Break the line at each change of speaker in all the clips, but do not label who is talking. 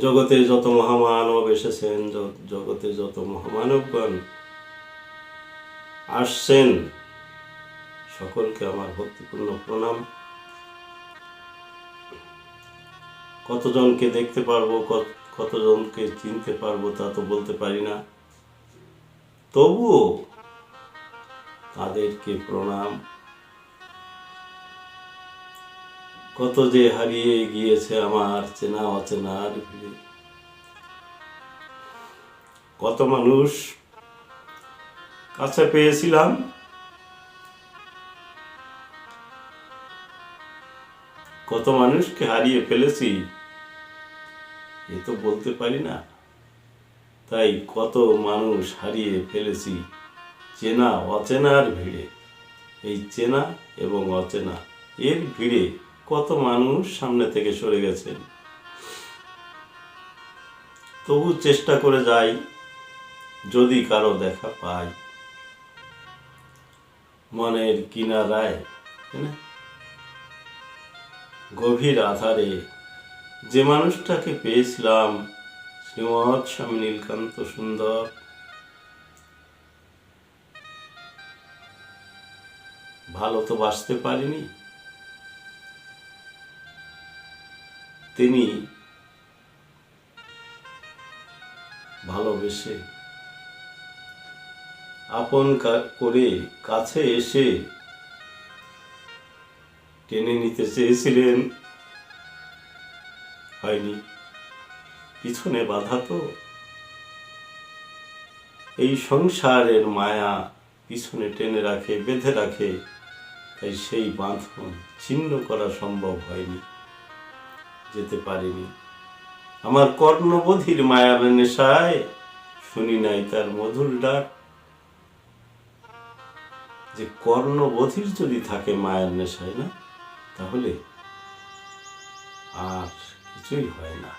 জগতে যত মহামানব এসেছেন জগতে যত মহামানবগণ আসছেন, সকলকে আমার ভক্তিপূর্ণ প্রণাম। কতজনকে দেখতে পারব, কত- কতজনকে চিনতে পারব তা তো বলতে পারি না। তবুও তাদেরকে প্রণাম। কত যে হারিয়ে গিয়েছে আমার চেনা অচেনার কত মানুষ কাছে পেয়েছিলাম। কত মানুষকে হারিয়ে ফেলেছি, এ তো বলতে পারি না। তাই কত মানুষ হারিয়ে ফেলেছি, চেনা অচেনার ভিড়ে। এই চেনা এবং অচেনা, এর ভিড়ে কত মানুষ সামনে থেকে সরে গেছেন তবু চেষ্টা করে যাই, যদি কারও দেখা পাই। মনের কিনারায় গভীর আধারে যে মানুষটাকে পেয়েছিলাম শ্রীমৎ স্বামী নীলকান্ত সুন্দর। ভালো তো বাঁচতে পারিনি। তিনি ভালোবেসে আপন করে কাছে এসে টেনে নিতে চেয়েছিলেন। হয়নি। পিছনে বাধা তো। এই সংসারের মায়া পিছনে টেনে রাখে, বেঁধে রাখে, তাই সেই বাঁধন ছিন্ন করা সম্ভব হয়নি। যেতে পারিনি। আমার কর্ণবধির মায়ার নেশায় শুনি নাই তার মধুর ডাক। যে কর্ণবধির যদি থাকে মায়ের নেশায় না, তাহলে আর কিছুই হয় না।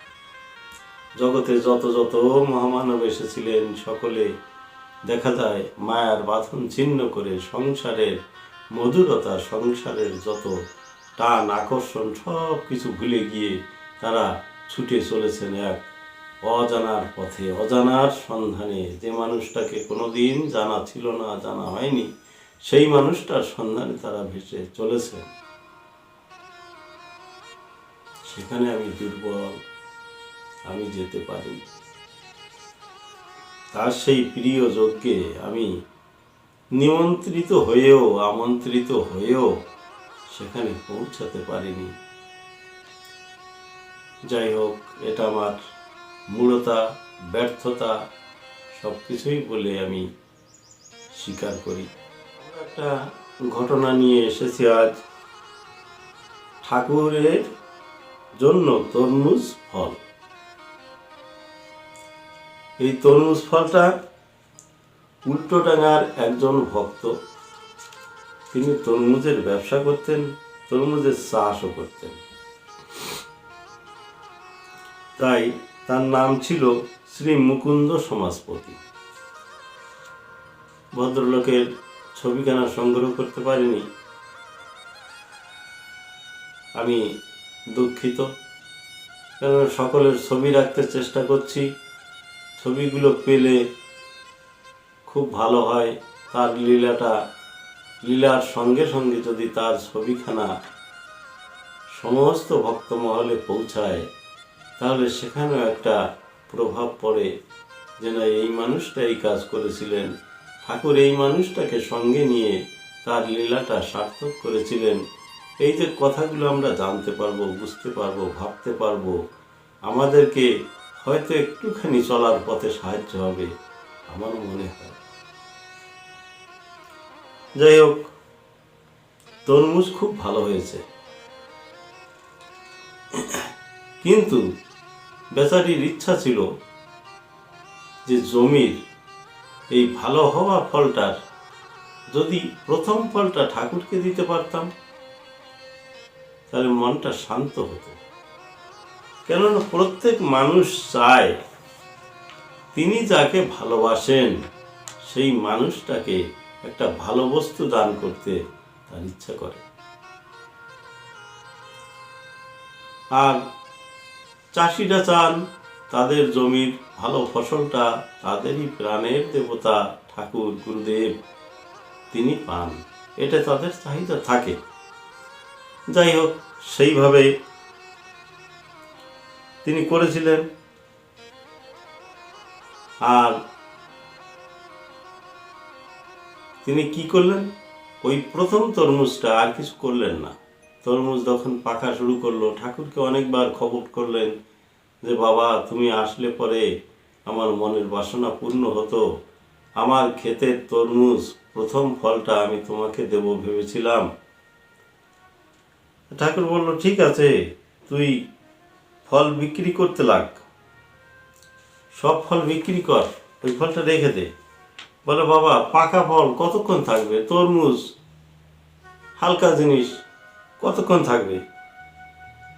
জগতে যত যত মহামানব এসেছিলেন, সকলে দেখা যায় মায়ার বাঁধন ছিন্ন করে সংসারের মধুরতা, সংসারের যত টান আকর্ষণ সব কিছু ভুলে গিয়ে তারা ছুটে চলেছেন এক অজানার পথে। অজানার সন্ধানে যে মানুষটাকে কোনোদিন জানা ছিল না, জানা হয়নি, সেই মানুষটার সন্ধানে তারা ভেসে চলেছেন। সেখানে আমি দুর্বল, আমি যেতে পারি। তার সেই প্রিয় যজ্ঞে আমি নিমন্ত্রিত হয়েও, আমন্ত্রিত হয়েও সেখানে পৌঁছাতে পারিনি। যাই হোক, এটা আমার মূঢ়তা ব্যর্থতা সব কিছুই বলে আমি স্বীকার করি। একটা ঘটনা নিয়ে এসেছি আজ। ঠাকুরের জন্য তরমুজ ফল। এই তরমুজ ফলটা উল্টোডাঙ্গার একজন ভক্ত তিনি তরমুজের ব্যবসা করতেন, তরমুজের চাষও করতেন। তাই তার নাম ছিল শ্রী মুকুন্দ সমাজপতি। ভদ্রলোকের ছবিখানা সংগ্রহ করতে পারিনি। আমি দুঃখিত, কেননা সকলের ছবি রাখতে চেষ্টা করছি। ছবিগুলো পেলে খুব ভালো হয়, তার লীলাটা লীলার সঙ্গে সঙ্গে যদি তার ছবিখানা সমস্ত ভক্তমহলে পৌঁছায়, তাহলে সেখানেও একটা প্রভাব পড়ে যে না এই মানুষটা এই কাজ করেছিলেন। ঠাকুর এই মানুষটাকে সঙ্গে নিয়ে তার লীলাটা সার্থক করেছিলেন। এই যে কথাগুলো আমরা জানতে পারব, বুঝতে পারব, ভাবতে পারব, আমাদেরকে হয়তো একটুখানি চলার পথে সাহায্য হবে, আমার মনে হয়। যাই হোক, তরমুজ খুব ভালো হয়েছে। কিন্তু বেচারির ইচ্ছা ছিল যে জমির এই ভালো হওয়া ফলটার যদি প্রথম ফলটা ঠাকুরকে দিতে পারতাম, তাহলে মনটা শান্ত হতো। কেননা প্রত্যেক মানুষ চায়, তিনি যাকে ভালোবাসেন, সেই মানুষটাকে একটা ভালো বস্তু দান করতে তার ইচ্ছা করে। আর চাষিরা চান তাদের জমির ভালো ফসলটা তাদেরই প্রাণের দেবতা ঠাকুর গুরুদেব তিনি পান। এটা তাদের চাহিদা থাকে। যাই হোক, সেইভাবে তিনি করেছিলেন। আর তিনি কি করলেন? ওই প্রথম তরমুজটা আর কিছু করলেন না। তরমুজ যখন পাকা শুরু করল, ঠাকুরকে অনেকবার খবর করলেন যে, বাবা, তুমি আসলে পরে আমার মনের বাসনা পূর্ণ হতো। আমার ক্ষেতের তরমুজ প্রথম ফলটা আমি তোমাকে দেব ভেবেছিলাম। ঠাকুর বলল, ঠিক আছে, তুই ফল বিক্রি করতে লাগ। সব ফল বিক্রি কর, ওই ফলটা রেখে দে। বলে, বাবা, পাকা ফল কতক্ষণ থাকবে? তরমুজ, হালকা জিনিস কতক্ষণ থাকবে?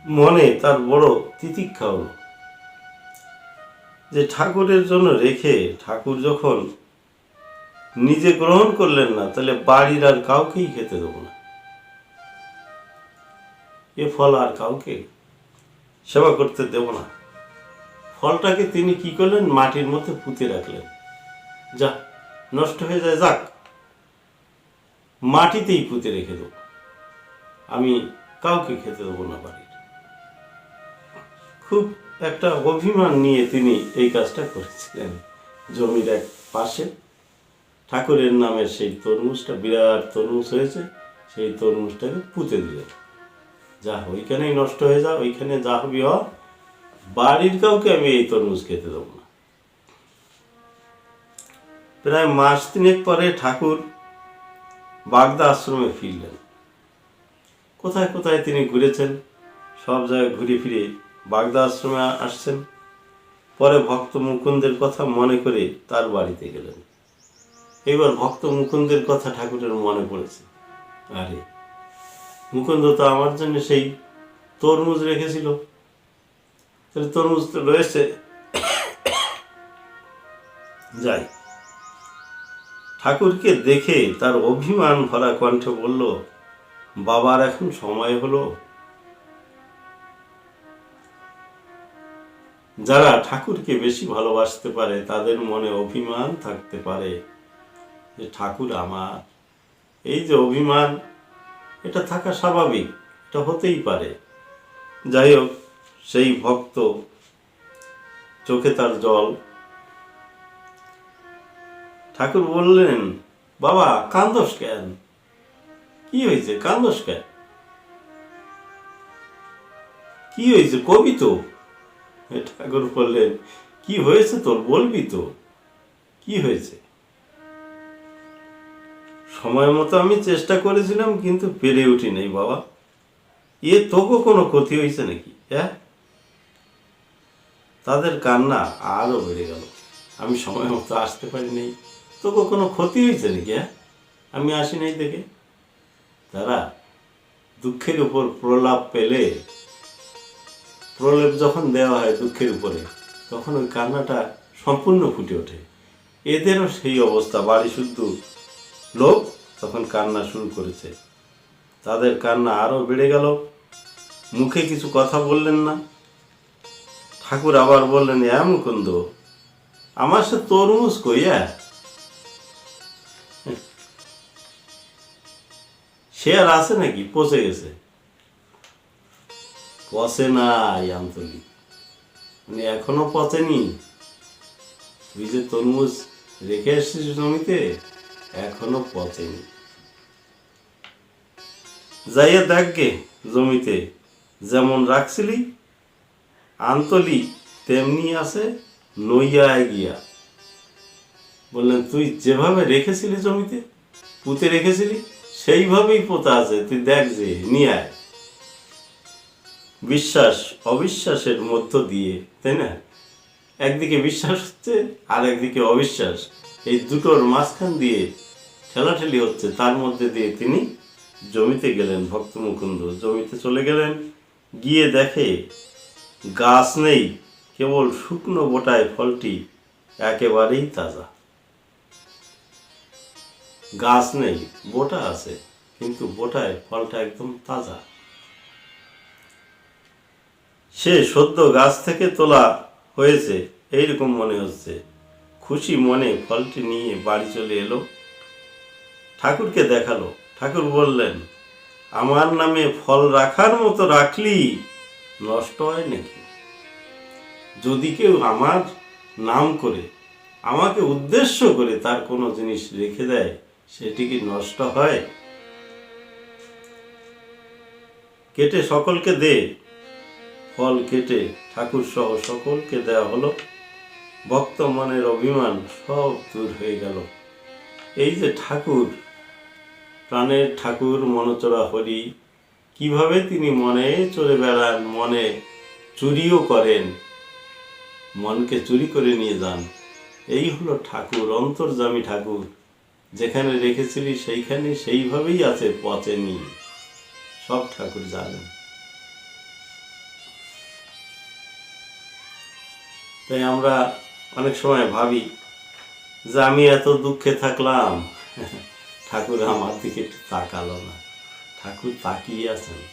মনে তার বড় তিতিক্ষা হলো যে ঠাকুরের জন্য রেখে ঠাকুর যখন নিজে গ্রহণ করলেন না, তাহলে বাড়ির আর কাউকেই খেতে দেবো না। এ ফল আর কাউকে সেবা করতে দেব না। ফলটাকে তিনি কি করলেন? মাটির মধ্যে পুঁতে রাখলেন। যা নষ্ট হয়ে যায়, যাক। মাটিতেই পুঁতে রেখে দেবো। আমি কাউকে খেতে দেবো না বাড়ির। খুব একটা অভিমান নিয়ে তিনি এই কাজটা করেছিলেন। জমির এক পাশে ঠাকুরের নামের সেই তরমুজটা, বিরাট তরমুজ হয়েছে, সেই তরমুজটাকে পুঁতে দিলেন। যা ওইখানেই নষ্ট হয়ে যা ওইখানে যা হবি হ বাড়ির কাউকে আমি এই তরমুজ খেতে দেবো প্রায় মাস তিনেক পরে ঠাকুর বাগদা আশ্রমে ফিরলেন। কোথায় কোথায় তিনি ঘুরেছেন, সব জায়গায় ঘুরে ফিরে বাগদা আশ্রমে আসছেন। পরে ভক্ত মুকুন্দের কথা মনে করে তার বাড়িতে গেলেন। এবার ভক্ত মুকুন্দের কথা ঠাকুরের মনে পড়েছে। আরে, মুকুন্দ তো আমার জন্য সেই তরমুজ রেখেছিল। তরমুজ তো রয়েছে। যাই ঠাকুরকে দেখে তার অভিমান ভরা কণ্ঠে বলল, বাবার এখন সময় হলো। যারা ঠাকুরকে বেশি ভালোবাসতে পারে, তাদের মনে অভিমান থাকতে পারে যে, ঠাকুর আমার। এই যে অভিমান, এটা থাকা স্বাভাবিক, এটা হতেই পারে। যাই হোক, সেই ভক্ত চোখে তার জল ঠাকুর বললেন, বাবা, কান্দস কেন? কি হয়েছে? কান্দস কেন? কি হয়েছে? কবি তো? ঠাকুর বললেন, কি হয়েছে তোর? বলবি তো? কি হয়েছে? সময় মতো আমি চেষ্টা করেছিলাম, কিন্তু পেরে উঠি নাই বাবা। এ তোকে কোনো ক্ষতি হয়েছে নাকি হ্যাঁ? তাদের কান্না আরও বেড়ে গেল। আমি সময় মতো আসতে পারি নাই তোকে কোনো ক্ষতি হয়েছে নাকি হ্যাঁ? আমি আসি নাই দেখে। তারা দুঃখের উপর প্রলাপ পেলে, প্রলেপ যখন দেওয়া হয় দুঃখের উপরে, তখন ওই কান্নাটা সম্পূর্ণ ফুটে ওঠে। এদেরও সেই অবস্থা, বাড়ি শুদ্ধ লোক তখন কান্না শুরু করেছে। তাদের কান্না আরও বেড়ে গেল। মুখে কিছু কথা বললেন না। ঠাকুর আবার বললেন এমন মুকুন্দ, আমার সে তরমুজ কইয়া আর আছে নাকি পচে গেছে পচে নাই আমতলি মানে এখনও পচেনি তুই যে তরমুজ রেখে এসছিস জমিতে এখনও পচেনি যাইয়া দেখগে জমিতে যেমন রাখছিলি আন্তলি তেমনি আছে নইয়া গিয়া বললেন তুই যেভাবে রেখেছিলি জমিতে পুঁতে রেখেছিলি সেইভাবেই পোতা আছে, তুই দেখ যে নিয়ে আয়। বিশ্বাস, অবিশ্বাসের মধ্য দিয়ে, তাই না? একদিকে বিশ্বাস হচ্ছে আর একদিকে অবিশ্বাস। এই দুটোর মাঝখান দিয়ে ঠেলাঠেলি হচ্ছে, তার মধ্যে দিয়ে তিনি জমিতে গেলেন, ভক্ত মুকুন্দ। জমিতে চলে গেলেন, গিয়ে দেখে গাছ নেই, কেবল শুকনো বোটায় ফলটি একেবারেই তাজা। গাছ নেই, বোটা আছে, কিন্তু বোটায় ফলটা একদম তাজা। সে সদ্য গাছ থেকে তোলা হয়েছে, এইরকম মনে হচ্ছে। খুশি মনে ফলটি নিয়ে বাড়ি চলে এলো। ঠাকুরকে দেখাল। ঠাকুর বললেন, আমার নামে ফল রাখার মতো রাখলি, নষ্ট হয় নাকি? যদি কেউ আমার নাম করে, আমাকে উদ্দেশ্য করে তার কোনো জিনিস রেখে দেয় সেটি কি নষ্ট হয়? কেটে সকলকে দে। ফল কেটে ঠাকুর সহ সকলকে দেওয়া হলো। ভক্ত মনের অভিমান সব দূর হয়ে গেল। এই যে ঠাকুর, প্রাণের ঠাকুর মনচরা হরি, কীভাবে তিনি মনে চলে বেড়ান, মনে চুরিও করেন, মনকে চুরি করে নিয়ে যান। এই হলো ঠাকুর অন্তর্জামী ঠাকুর। যেখানে রেখেছিলি সেইখানে সেইভাবেই আছে পচেনি সব ঠাকুর জানেন। তাই আমরা অনেক সময় ভাবি যে আমি এত দুঃখে থাকলাম। ঠাকুর আমার দিকে একটু তাকালো না। ঠাকুর তাকিয়ে আছেন।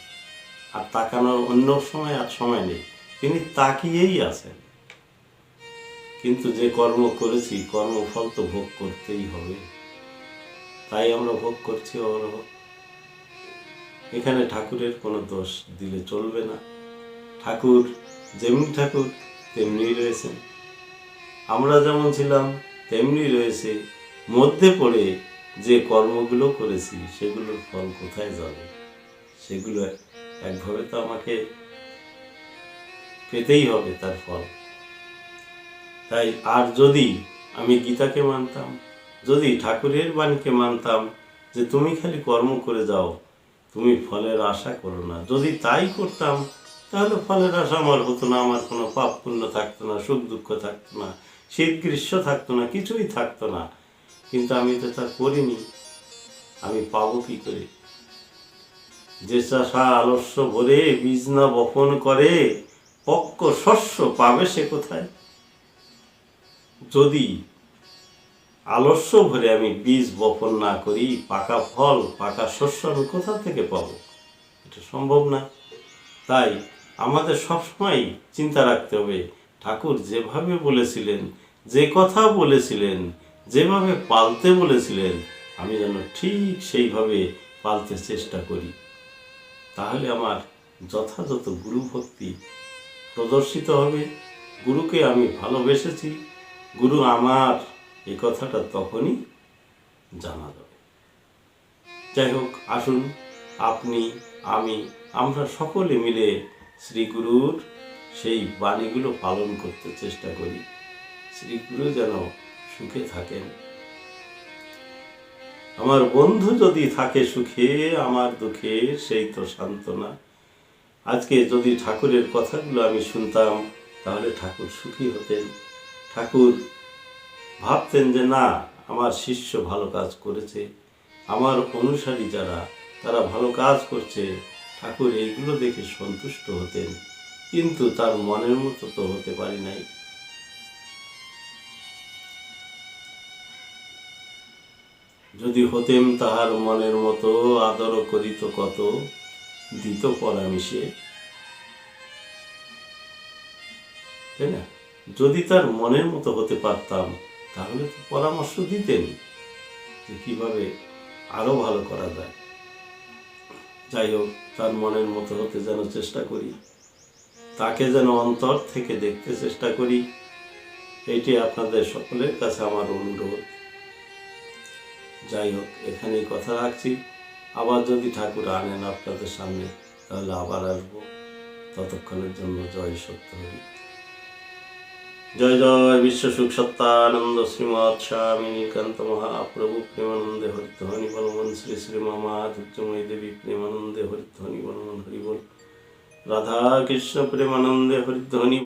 আর তাকানোর অন্য সময় আর সময় নেই। তিনি তাকিয়েই আছেন। কিন্তু যে কর্ম করেছি, কর্মফল তো ভোগ করতেই হবে। তাই আমরা ভোগ করছি অহরহ এখানে ঠাকুরের কোনো দোষ দিলে চলবে না। ঠাকুর যেমনি ঠাকুর তেমনি রয়েছেন আমরা যেমন ছিলাম, তেমনি রয়েছে। মধ্যে পড়ে যে কর্মগুলো করেছি, সেগুলোর ফল কোথায় যাবে? সেগুলো একভাবে তো আমাকে পেতেই হবে তার ফল। তাই আর যদি আমি গীতাকে মানতাম যদি ঠাকুরের বাণীকে মানতাম যে তুমি খালি কর্ম করে যাও, তুমি ফলের আশা করো না। যদি তাই করতাম, তাহলে ফলের আশা আমার হতো না, আমার কোনো পাপ পুণ্য থাকতো না, সুখ দুঃখ থাকতো না, শীত গ্রীষ্ম থাকতো না, কিছুই থাকতো না। কিন্তু আমি তো তা করিনি। আমি পাবো কি করে? যে চাষা আলস্য ভরে বীজ না বপন করে, পক্ক শস্য পাবে সে কোথায়? যদি আলস্য ভরে আমি বীজ বপন না করি, পাকা ফল, পাকা শস্য আমি কোথা থেকে পাবো? এটা সম্ভব না। তাই আমাদের সবসময় চিন্তা রাখতে হবে, ঠাকুর যেভাবে বলেছিলেন, যে কথা বলেছিলেন, যেভাবে পালতে বলেছিলেন, আমি যেন ঠিক সেইভাবে পালতে চেষ্টা করি। তাহলে আমার যথাযথ গুরু ভক্তি প্রদর্শিত হবে। গুরুকে আমি ভালোবেসেছি। গুরু আমার এই কথাটা তখনই জানা যাবে। যাই হোক, আসুন আপনি, আমি, আমরা সকলে মিলে শ্রী গুরুর সেই বাণীগুলো পালন করতে চেষ্টা করি। শ্রী গুরু যেন সুখে থাকেন। আমার বন্ধু যদি থাকে সুখে, আমার দুঃখে সেই তো সান্ত্বনা। আজকে যদি ঠাকুরের কথাগুলো আমি শুনতাম, তাহলে ঠাকুর সুখী হতেন। ঠাকুর ভাবতেন যে না, আমার শিষ্য ভালো কাজ করেছে। আমার অনুসারী যারা, তারা ভালো কাজ করছে। ঠাকুর এইগুলো দেখে সন্তুষ্ট হতেন। কিন্তু তার মনের মতো তো হতে পারি নাই। যদি হতেম তাহার মনের মতো, আদর করিত কত? দিত পরামিশে। তাই না? যদি তার মনের মতো হতে পারতাম তাহলে তো পরামর্শ দিতেন যে কীভাবে আরও ভালো করা যায়। যাই হোক, তার মনের মতো হতে যেন চেষ্টা করি। তাকে যেন অন্তর থেকে দেখতে চেষ্টা করি এইটি আপনাদের সকলের কাছে আমার অনুরোধ। যাই হোক, এখানেই কথা রাখছি। আবার যদি ঠাকুর আনেন আপনাদের সামনে, তাহলে আবার আসব। ততক্ষণের জন্য জয় সত্য হরি জয় জয় বিশ্ব সুখ সত্তানন্দ শ্রীমৎ স্বামী নীলকান্ত মহাপ্রভু প্রেমানন্দে হরিধ্বনি বলমন শ্রী শ্রী মামা দেবী প্রেমানন্দে হরিধ্বনি বলমন হরিবল রাধা কৃষ্ণ প্রেমানন্দে হরিধ্বনি